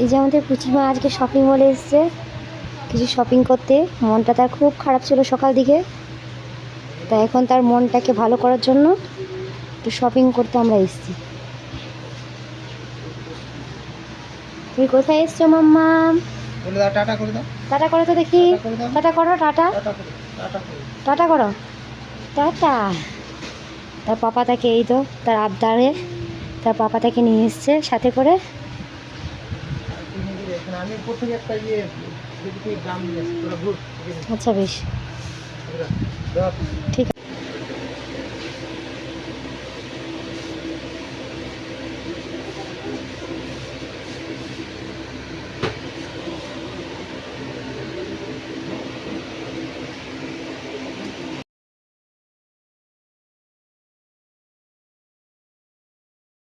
এই যে আমাদের পুচিমা আজকে শপিং মলে এসছে। কিছু শপিং করতে। মনটা তার খুব খারাপ ছিল সকাল দিকে। তাই এখন তার মনটাকে ভালো করার জন্য একটু শপিং করতে আমরা এসেছি। তুমি কোথায় এসছো মাম্মা? টাটা করে দাও। টাটা করো তো দেখি। টাটা করে টাটা টাটা করো। টাটা। তার পাপা তাকে এই তো তার আবদারে। তার পাপা তাকে নিয়ে এসছে সাথে করে এখানে আমি প্রথমে একটা ইয়ে গ্রাম নিয়ে এসেছি তোরা ঘুর আচ্ছা বেশ। ঠিক